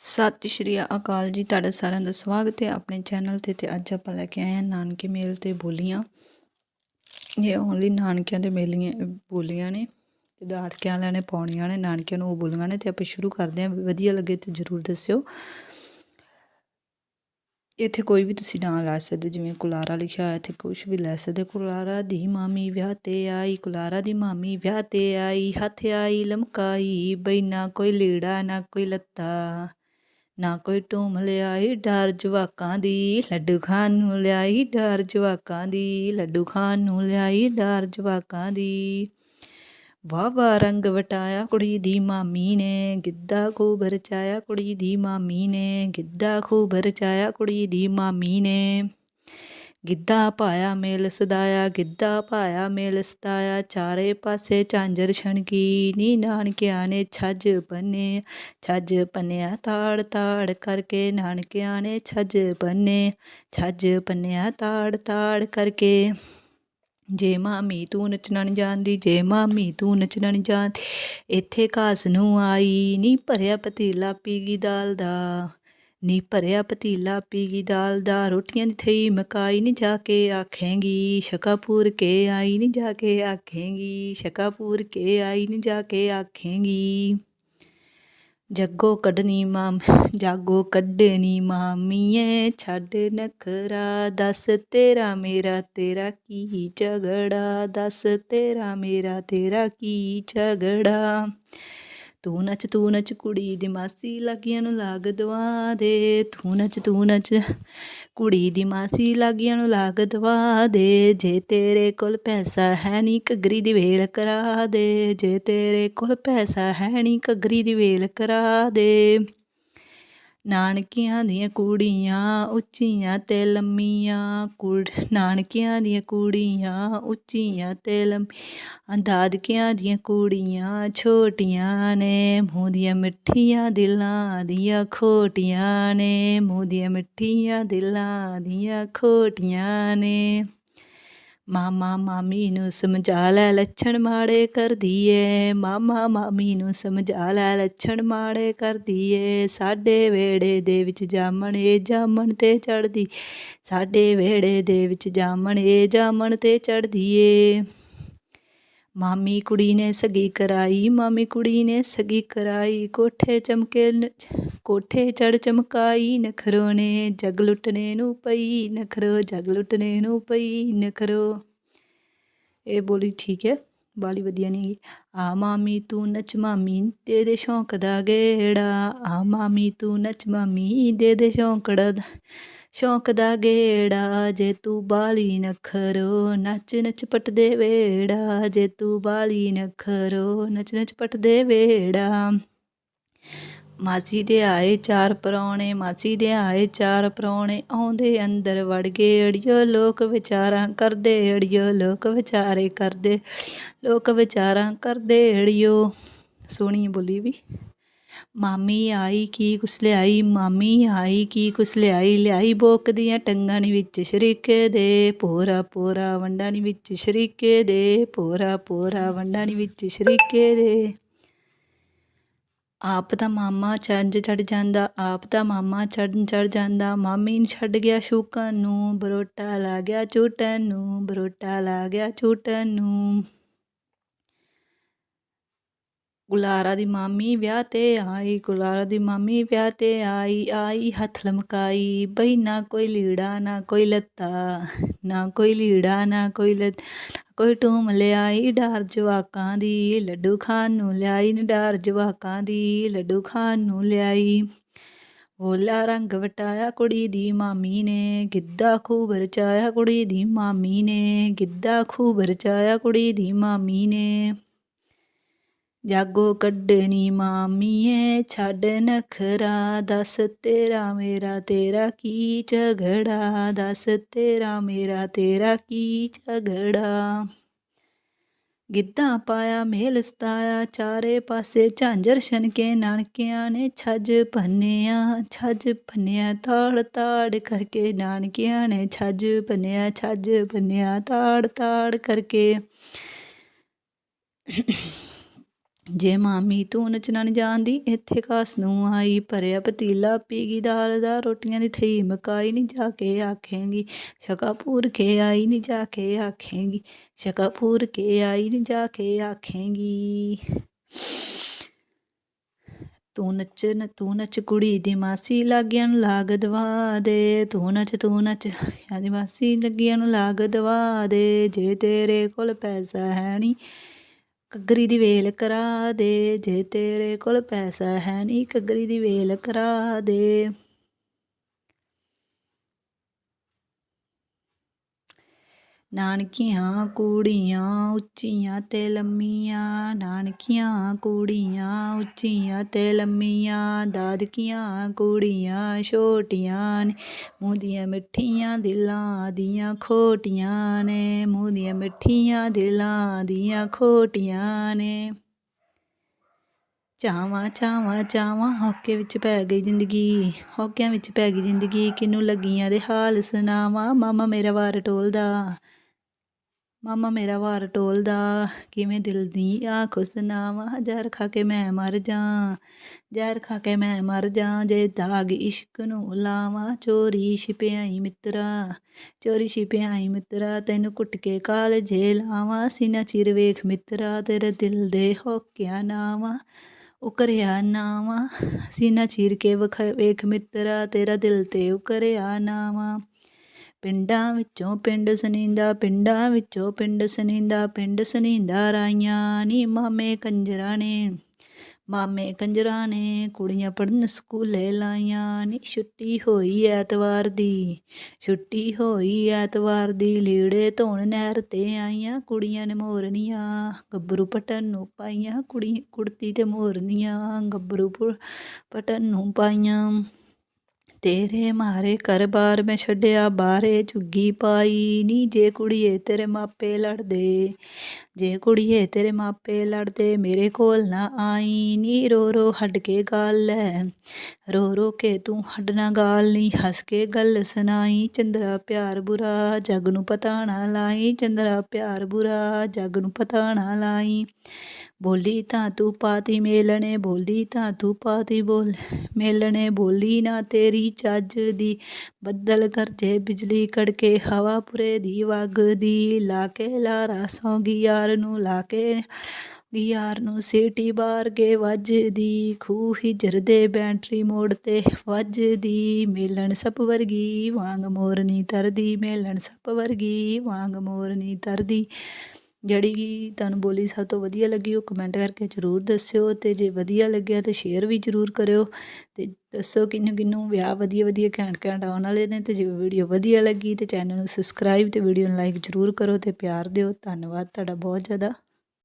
ਸਤਿ ਸ਼੍ਰੀ ਅਕਾਲ ਜੀ, ਤੁਹਾਡਾ ਸਾਰਿਆਂ ਦਾ ਸਵਾਗਤ ਹੈ ਆਪਣੇ ਚੈਨਲ ਤੇ ਤੇ ਅੱਜ ਆਪਾਂ ਲੈ ਕੇ ਆਏ ਹਾਂ ਨਾਨਕੇ ਮੇਲ ਤੇ ਬੋਲੀਆਂ। ਇਹ ਓਨਲੀ ਨਾਨਕਿਆਂ ਦੇ ਮੇਲੀਆਂ, ਬੋਲੀਆਂ ਨੇ, ਤੇ ਦਾਦਕਿਆਂ ਵਾਲਿਆਂ ਨੇ ਪਾਉਣੀਆਂ ਨੇ, ਨਾਨਕਿਆਂ ਨੂੰ ਉਹ ਬੋਲੀਆਂ ਨੇ, ਤੇ ਆਪਾਂ ਸ਼ੁਰੂ ਕਰਦੇ ਹਾਂ। ਵਧੀਆ ਲੱਗੇ ਤੇ ਜਰੂਰ ਦੱਸਿਓ। ਇੱਥੇ ਕੋਈ ਵੀ ਤੁਸੀਂ ਨਾਂ ਲਾ ਸਕਦੇ, ਜਿਵੇਂ ਕੁਲਾਰਾ ਲਿਖਿਆ ਹੋਇਆ, ਇੱਥੇ ਕੁਝ ਵੀ ਲੈ ਸਕਦੇ। ਕੁਲਾਰਾ ਦੀ ਮਾਮੀ ਵਿਆਹ ਤੇ ਆਈ, ਕੁਲਾਰਾ ਦੀ ਮਾਮੀ ਵਿਆਹ ਤੇ ਆਈ, ਹੱਥ ਆਈ, ਲਮਕਾਈ, ਬਈ ਨਾ ਕੋਈ ਲੀੜਾ, ਨਾ ਕੋਈ ਲੱਤਾ। ਨਾ ਕੋਈ ਟੂਮ ਲਿਆਈ ਡਰ ਜਵਾਕਾਂ ਦੀ, ਲੱਡੂ ਖਾਣ ਨੂੰ ਲਿਆਈ ਡਰ ਜਵਾਕਾਂ ਦੀ, ਲੱਡੂ ਖਾਣ ਨੂੰ ਲਿਆਈ ਡਰ ਜਵਾਕਾਂ ਦੀ। ਵਾਵਾ ਰੰਗ ਵਟਾਇਆ ਕੁੜੀ ਦੀ ਮਾਮੀ ਨੇ, ਗਿੱਧਾ ਖੂਬ ਰਚਾਇਆ ਕੁੜੀ ਦੀ ਮਾਮੀ ਨੇ, ਗਿੱਧਾ ਖੂਬ ਰਚਾਇਆ ਕੁੜੀ ਦੀ ਮਾਮੀ ਨੇ। ਗਿੱਧਾ ਪਾਇਆ ਮੇਲ ਸਦਾਇਆ, ਗਿੱਧਾ ਪਾਇਆ ਮੇਲ ਸਦਾਇਆ, ਚਾਰੇ ਪਾਸੇ ਝਾਂਜਰ ਛਣਕੀ, ਨੀ ਨਾਨਕਿਆਂ ਨੇ ਛੱਜ ਬੰਨੇ, ਛੱਜ ਪੰਨਿਆ ਤਾੜ ਤਾੜ ਕਰਕੇ ਨਾਨਕਿਆਂ ਨੇ ਛੱਜ ਬੰਨੇ, ਛੱਜ ਪੰਨਿਆ ਤਾੜ ਤਾੜ ਕਰਕੇ। ਜੇ ਮਾਮੀ ਤੂੰ ਨੱਚਣਾ ਨਹੀਂ ਜਾਣਦੀ ਜੇ ਮਾਮੀ ਤੂੰ ਨੱਚਣਾ ਨਹੀਂ ਜਾਣਦੀ ਇੱਥੇ ਘਾਸ ਨੂੰ ਆਈ ਨੀ ਭਰਿਆ ਪਤੀਲਾ ਪੀਗੀ ਦਾਲ ਦਾ। ਨੀ ਭਰਿਆ ਪਤੀਲਾ ਪੀਗੀ ਦਾਲ ਦਾ, ਰੋਟੀਆਂ ਦੀ ਥਈ ਮਕਾਈ ਨਹੀਂ ਜਾ ਕੇ ਆਖੇਂਗੀ, ਸ਼ਕਾਪੂਰ ਕੇ ਆਈ ਨੀ ਜਾ ਕੇ ਆਖੇਂਗੀ, ਸ਼ਕਾਪੂਰ ਕੇ ਆਈ ਨੀ ਜਾ ਕੇ ਆਖੇਂਗੀ। ਜੱਗੋ ਕੱਢਣੀ ਮਾਮ, ਜਾਗੋ ਕੱਢਣੀ ਮਾਮੀਏ, ਛੱਡ ਨਖਰਾ, ਦੱਸ ਤੇਰਾ ਮੇਰਾ, ਤੇਰਾ ਕੀ ਝਗੜਾ, ਦੱਸ ਤੇਰਾ ਮੇਰਾ, ਤੇਰਾ ਕੀ ਝਗੜਾ। ਤੂੰ ਨੱਚ ਤੂੰ ਨੱਚ ਕੁੜੀ ਦੀ ਮਾਸੀ ਲਾਗੀਆਂ ਨੂੰ ਲਾਗ ਦਵਾ ਦੇ। ਤੂੰ ਨੱਚ ਤੂੰ ਨੱਚ ਕੁੜੀ ਦੀ ਮਾਸੀ ਲਾਗੀਆਂ ਨੂੰ ਲਾਗ ਦਵਾ ਦੇ। ਜੇ ਤੇਰੇ ਕੋਲ ਪੈਸਾ ਹੈ ਨਹੀਂ ਘੱਗਰੀ ਦੀ ਵੇਲ ਕਰਾ ਦੇ। ਜੇ ਤੇਰੇ ਕੋਲ ਪੈਸਾ ਹੈ ਨਹੀਂ ਘੱਗਰੀ ਦੀ ਵੇਲ ਕਰਾ ਦੇ। ਨਾਨਕਿਆਂ ਦੀਆਂ ਕੁੜੀਆਂ, ਉੱਚੀਆਂ ਤੇ ਲੰਮੀਆਂ ਕੁੜ, ਨਾਨਕਿਆਂ ਦੀਆਂ ਕੁੜੀਆਂ, ਉੱਚੀਆਂ ਤੇ ਲੰਮੀਆਂ ਦਾਦਕਿਆਂ ਦੀਆਂ ਕੁੜੀਆਂ, ਛੋਟੀਆਂ ਨੇ ਮੂੰਹ ਦੀਆਂ ਮਿੱਠੀਆਂ ਦਿਲਾਂ ਦੀਆਂ ਖੋਟੀਆਂ ਨੇ, ਮੂੰਹ ਦੀਆਂ ਮਿੱਠੀਆਂ ਦਿਲਾਂ ਦੀਆਂ ਖੋਟੀਆਂ ਨੇ। ਮਾਮਾ ਮਾਮੀ ਨੂੰ ਸਮਝਾ ਲੈ ਲੱਛਣ ਮਾੜੇ ਕਰਦੀ ਏ ਮਾਮਾ ਮਾਮੀ ਨੂੰ ਸਮਝਾ ਲੈ ਲੱਛਣ ਮਾੜੇ ਕਰਦੀ ਏ ਸਾਡੇ ਵੇੜੇ ਦੇ ਵਿੱਚ ਜਾਮਣ ਏ ਜਾਮਣ ਤੇ ਚੜਦੀ ਸਾਡੇ ਵੇੜੇ ਦੇ ਵਿੱਚ ਜਾਮਣ ਏ ਜਾਮਣ ਤੇ ਚੜਦੀ ਏ। ਮਾਮੀ ਕੁੜੀ ਨੇ ਸਗੀ ਕਰਾਈ, ਮਾਮੀ ਕੁੜੀ ਨੇ ਸਗੀ ਕਰਾਈ। ਕੋਠੇ ਚਮਕੇ ਕੋਠੇ ਚੜ ਚਮਕਾਈ, ਨਖਰੋ ਨੇ ਜਗ ਲੁੱਟਣੇ ਨੂੰ ਪਈ, ਨਖਰੋ ਜਗ ਲੁੱਟਣੇ ਨੂੰ ਪਈ, ਨਖਰੋ। ਇਹ ਬੋਲੀ ਠੀਕ ਹੈ, ਬਾਲੀ ਵਧੀਆ ਨਹੀਂ ਆ ਮਾਮੀ ਤੂੰ ਨੱਚ ਮਾਮੀ, ਦੇ ਸ਼ੌਂਕ ਦਾ ਗੇੜਾ। ਆ ਮਾਮੀ ਤੂੰ ਨੱਚ ਮਾਮੀ, ਦੇ ਦੇ ਸ਼ੌਂਕੜਾ ਸ਼ੌਂਕ ਦਾ ਗੇੜਾ, ਜੇ ਤੂੰ ਬਾਲੀ ਨਖਰੋ, ਨੱਚ ਨੱਚ ਪਟ ਦੇ ਵੇੜਾ, ਜੇ ਤੂੰ ਬਾਲੀ ਨਖਰੋ, ਨੱਚ ਨੱਚ ਪਟ ਦੇ ਵੇੜਾ। ਮਾਸੀ ਦੇ ਆਏ ਚਾਰ ਪਰੌਣੇ, ਮਾਸੀ ਦੇ ਆਏ ਚਾਰ ਪਰੌਣੇ, ਆਉਂਦੇ ਅੰਦਰ ਵੜ ਗਏ ਅੜਿਓ, ਲੋਕ ਵਿਚਾਰਾਂ ਕਰਦੇ ਅੜਿਓ, ਲੋਕ ਵਿਚਾਰੇ ਕਰਦੇ, ਲੋਕ ਵਿਚਾਰਾਂ ਕਰਦੇ ਅੜਿਓ। ਸੋਹਣੀ ਬੋਲੀ ਵੀ। ਮਾਮੀ ਆਈ ਕੀ ਕੁਛ ਲਿਆਈ, ਮਾਮੀ ਆਈ ਕੀ ਕੁਛ ਲਿਆਈ ਲਿਆਈ ਬੋਕ ਦੀਆਂ ਟੰਗਾਂ ਨੀ ਵਿੱਚ ਸ਼ਰੀਕੇ ਦੇ, ਪੋਰਾ ਪੋਰਾ ਵੰਡਾਂ ਨੀ ਵਿੱਚ ਸ਼ਰੀਕੇ ਦੇ, ਪੋਰਾ ਪੋਰਾ ਵੰਡਾਂ ਨੀ ਵਿੱਚ ਸ਼ਰੀਕੇ ਦੇ। ਆਪ ਦਾ ਮਾਮਾ ਚੰਜ ਚੜ ਜਾਂਦਾ, ਆਪ ਦਾ ਮਾਮਾ ਚੜਨ ਚੜ ਜਾਂਦਾ, ਮਾਮੀ ਨੂੰ ਛੱਡ ਗਿਆ ਸ਼ੂਕਨ ਨੂੰ, ਬਰੋਟਾ ਲਾ ਗਿਆ ਝੂਟਨ ਨੂੰ, ਬਰੋਟਾ ਲਾ ਗਿਆ ਝੂਟਨ ਨੂੰ। ਗੁਲਾਰਾ ਦੀ ਮਾਮੀ ਵਿਆਹ ਤੇ ਆਈ, ਗੁਲਾਰਾ ਦੀ ਮਾਮੀ ਵਿਆਹ ਤੇ ਆਈ ਆਈ ਹੱਥ ਲਮਕਾਈ, ਬਈ ਨਾ ਕੋਈ ਲੀੜਾ, ਨਾ ਕੋਈ ਲੱਤਾ, ਨਾ ਕੋਈ ਲੀੜਾ, ਨਾ ਕੋਈ ਲੱਤ ਕੋਈ ਟੂਮ ਲਿਆਈ ਡਾਰ ਜਵਾਕਾਂ ਦੀ, ਲੱਡੂ ਖਾਣ ਨੂੰ ਲਿਆਈ ਨ ਡਾਰ ਜਵਾਕਾਂ ਦੀ, ਲੱਡੂ ਖਾਣ ਨੂੰ ਲਿਆਈ। ਹੋਲਾ ਰੰਗ ਵਟਾਇਆ ਕੁੜੀ ਦੀ ਮਾਮੀ ਨੇ, ਗਿੱਧਾ ਖੂਬ ਰਚਾਇਆ ਕੁੜੀ ਦੀ ਮਾਮੀ ਨੇ, ਗਿੱਧਾ ਖੂਬ ਰਚਾਇਆ ਕੁੜੀ ਦੀ ਮਾਮੀ ਨੇ। ਜਾਗੋ ਕੱਢਣੀ ਮਾਮੀਏ, ਛੱਡ ਨਖਰਾ, ਦੱਸ ਤੇਰਾ ਮੇਰਾ, ਤੇਰਾ ਕੀ ਝਗੜਾ? ਦੱਸ ਤੇਰਾ ਮੇਰਾ, ਤੇਰਾ ਕੀ ਝਗੜਾ? ਗਿੱਧਾ ਪਾਇਆ, ਮੇਲ ਸਤਾਇਆ, ਚਾਰੇ ਪਾਸੇ ਝਾਂਜਰ ਛਣਕੇ, ਨਾਨਕਿਆਂ ਨੇ ਛੱਜ ਭੰਨਿਆ ਛੱਜ ਭੰਨਿਆ ਤਾੜ ਤਾੜ ਕਰਕੇ ਨਾਨਕਿਆਂ ਨੇ ਛੱਜ ਭੰਨਿਆ ਛੱਜ ਭੰਨਿਆ ਤਾੜ ਤਾੜ ਕਰਕੇ ਜੇ ਮਾਮੀ ਤੂੰ ਨੱਚਣਾ ਨਹੀਂ ਜਾਣਦੀ, ਇੱਥੇ ਕਾਸ ਨੂੰ ਆਈ ਭਰਿਆ ਪਤੀਲਾ ਪੀ ਗਈ ਦਾਲ ਦਾ ਰੋਟੀਆਂ ਦੀ ਥਈ ਮਕਾਈ ਨਹੀਂ ਜਾ ਕੇ ਆਖੇਂਗੀ, ਸ਼ਕਾ ਪੂਰ ਕੇ ਆਈ ਨਹੀਂ ਜਾ ਕੇ ਆਖੇਂਗੀ, ਸ਼ਕਾ ਪੂਰ ਕੇ ਆਈ ਨਹੀਂ ਜਾ ਕੇ ਆਖੇਂਗੀ। ਤੂੰ ਨੱਚ ਨ ਤੂੰ ਨੱਚ ਕੁੜੀ ਦੀ ਮਾਸੀ ਲਾਗਿਆਂ ਨੂੰ ਲਾਗ ਦਵਾ ਦੇ, ਤੂੰ ਨੱਚ ਤੂੰ ਨੱਚ ਆਦੀ ਮਾਸੀ ਲੱਗਿਆਂ ਨੂੰ ਲਾਗ ਦਵਾ ਦੇ, ਜੇ ਤੇਰੇ ਕੋਲ ਪੈਸਾ ਹੈ ਨਹੀਂ ਘੱਗਰੀ ਦੀ ਵੇਲ ਕਰਾ ਦੇ, ਜੇ ਤੇਰੇ ਕੋਲ ਪੈਸਾ ਹੈ ਨਹੀਂ ਘੱਗਰੀ ਦੀ ਵੇਲ ਕਰਾ ਦੇ। ਨਾਨਕੀਆਂ ਕੁੜੀਆਂ ਉੱਚੀਆਂ ਤੇ ਲੰਮੀਆਂ, ਨਾਨਕੀਆਂ ਕੁੜੀਆਂ ਉੱਚੀਆਂ ਤੇ ਲੰਮੀਆਂ, ਦਾਦਕੀਆਂ ਕੁੜੀਆਂ ਛੋਟੀਆਂ ਨੇ, ਮੂੰਹ ਦੀਆਂ ਮਿੱਠੀਆਂ ਦਿਲਾਂ ਦੀਆਂ ਖੋਟੀਆਂ ਨੇ, ਮੂੰਹ ਦੀਆਂ ਮਿੱਠੀਆਂ ਦਿਲਾਂ ਦੀਆਂ ਖੋਟੀਆਂ ਨੇ। ਚਾਵਾਂ ਚਾਵਾਂ ਚਾਵਾਂ ਹੋਕੇ ਵਿੱਚ ਪੈ ਗਈ ਜ਼ਿੰਦਗੀ, ਹੋਕਿਆਂ ਵਿੱਚ ਪੈ ਗਈ ਜ਼ਿੰਦਗੀ, ਕਿਨੂੰ ਲੱਗੀਆਂ ਦੇ ਹਾਲ ਸੁਣਾਵਾਂ? ਮਾਮਾ ਮੇਰਾ ਵਾਰ ਟੋਲਦਾ। ਮਾਮਾ ਮੇਰਾ ਵਾਰ ਟੋਲਦਾ, ਕਿਵੇਂ ਦਿਲ ਦੀ ਆਖ ਸੁਣਾਵਾਂ ਜ਼ਹਿਰ ਖਾ ਕੇ ਮੈਂ ਮਰ ਜਾ ਜ਼ਹਿਰ ਖਾ ਕੇ ਮੈਂ ਮਰ ਜਾ ਜੇ ਦਾਗ ਇਸ਼ਕ ਨੂੰ ਲਾਵਾਂ, ਚੋਰੀ ਛਿਪਿਆਈ ਮਿੱਤਰਾ, ਚੋਰੀ ਛਿਪਿਆਈ ਮਿੱਤਰਾ, ਤੈਨੂੰ ਕੁੱਟ ਕੇ ਕਾਲ ਜੇ ਲਾਵਾਂ, ਸੀਨਾ ਚਿਰ ਵੇਖ ਮਿੱਤਰਾ, ਤੇਰੇ ਦਿਲ ਦੇ ਹੋਕਿਆ ਨਾਵਾਂ, ਉਕਰਿਆ ਨਾਵਾਂ, ਸੀਨਾ ਚੀਰ ਕੇ ਵਖ, ਵੇਖ ਮਿੱਤਰਾ, ਤੇਰਾ ਦਿਲ ਤੇ ਉਕਰਿਆ ਨਾਵਾਂ। ਪਿੰਡਾਂ ਵਿੱਚੋਂ ਪਿੰਡ ਸੁਨੀਂਦਾ, ਪਿੰਡਾਂ ਵਿੱਚੋਂ ਪਿੰਡ ਸੁਨੀਂਦਾ ਪਿੰਡ ਸੁਨੀਂਦਾ ਰਾਈਆਂ ਨੀ ਮਾਮੇ ਕੰਜਰਾਂ ਨੇ। ਮਾਮੇ ਕੰਜਰਾਂ ਨੇ ਕੁੜੀਆਂ ਪੜਨ ਸਕੂਲੇ ਲਾਈਆਂ ਨੀ ਛੁੱਟੀ ਹੋਈ ਐਤਵਾਰ ਦੀ। ਛੁੱਟੀ ਹੋਈ ਐਤਵਾਰ ਦੀ ਲੀੜੇ ਧੋਣ ਨਹਿਰ ਤੇ ਆਈਆਂ ਕੁੜੀਆਂ ਨੇ ਮੋਰਨੀਆਂ, ਗੱਭਰੂ ਪਟਨ ਨੂੰ ਪਾਈਆਂ ਕੁੜੀ, ਕੁੜਤੀ ਤੇ ਮੋਰਨੀਆਂ, ਗੱਭਰੂ ਪਟਨ ਨੂੰ ਪਾਈਆਂ। ਤੇਰੇ ਮਾਰੇ ਘਰ-ਬਾਰ ਮੈਂ ਛੱਡਿਆ, ਬਾਹਰੇ ਝੁੱਗੀ ਪਾਈ ਨੀ ਜੇ ਕੁੜੀਏ ਤੇਰੇ ਮਾਪੇ ਲੜਦੇ। ਜੇ ਕੁੜੀਏ ਤੇਰੇ ਮਾਪੇ ਲੜਦੇ, ਮੇਰੇ ਕੋਲ ਨਾ ਆਈ ਨੀ, ਰੋ ਰੋ ਹੱਡ ਕੇ ਗੱਲ ਲੈ। ਰੋ ਰੋ ਕੇ ਤੂੰ ਹੱਡਣਾ ਗਾਲ ਨੀ, ਹੱਸ ਕੇ ਗੱਲ ਸੁਣਾਈ, ਚੰਦਰਾ ਪਿਆਰ ਬੁਰਾ ਜੱਗ ਨੂੰ ਪਤਾ ਨਾ ਲਾਈ। ਚੰਦਰਾ ਪਿਆਰ ਬੁਰਾ ਜੱਗ ਨੂੰ ਪਤਾ ਨਾ ਲਾਈ। ਬੋਲੀ ਤਾਂ ਤੂੰ ਪਾਤੀ ਮੇਲਣੇ, ਬੋਲੀ ਤਾਂ ਤੂੰ ਪਾਤੀ ਬੋਲ, ਮੇਲਣੇ, ਬੋਲੀ ਨਾ ਤੇਰੀ ਚੱਜ ਦੀ। ਬੱਦਲ ਗਰਜੇ ਬਿਜਲੀ ਕੜਕੇ ਹਵਾ ਪੁਰੇ ਦੀ ਵਗਦੀ ਲਾ ਕੇ ਲਾਰਾ ਸੌਂਗੀ ਯਾਰ ਨੂੰ ਲਾ ਕੇ ਯਾਰ ਨੂੰ ਸੀਟੀ ਬਾਰ ਕੇ ਵੱਜਦੀ ਖੂਹ ਹਿਜਰ ਦੇ ਬੈਟਰੀ ਮੋੜ ਤੇ ਵੱਜਦੀ ਮੇਲਣ ਸੱਪ ਵਰਗੀ ਵਾਂਗ ਮੋਰਨੀ ਤਰਦੀ। ਮੇਲਣ ਸੱਪ ਵਰਗੀ ਵਾਂਗ ਮੋਰਨੀ ਤਰਦੀ। ਜਿਹੜੀ ਕਿ ਤੁਹਾਨੂੰ ਬੋਲੀ ਸਭ ਤੋਂ ਵਧੀਆ ਲੱਗੀ ਉਹ ਕਮੈਂਟ ਕਰਕੇ ਜ਼ਰੂਰ ਦੱਸਿਓ ਤੇ ਜੇ ਵਧੀਆ ਲੱਗਿਆ ਤੇ ਸ਼ੇਅਰ ਵੀ ਜ਼ਰੂਰ ਕਰਿਓ ਤੇ ਦੱਸੋ ਕਿੰਨੂੰ ਕਿੰਨੂੰ ਵਿਆਹ ਵਧੀਆ ਵਧੀਆ ਘੈਂਟ ਘੈਂਟ ਆਉਣ ਵਾਲੇ ਨੇ ਤੇ ਜੇ ਵੀਡੀਓ ਵਧੀਆ ਲੱਗੀ ਤੇ ਚੈਨਲ ਨੂੰ ਸਬਸਕ੍ਰਾਈਬ ਤੇ ਵੀਡੀਓ ਨੂੰ ਲਾਈਕ ਜ਼ਰੂਰ ਕਰੋ ਤੇ ਪਿਆਰ ਦਿਓ, ਧੰਨਵਾਦ, ਤੁਹਾਡਾ ਬਹੁਤ ਜ਼ਿਆਦਾ।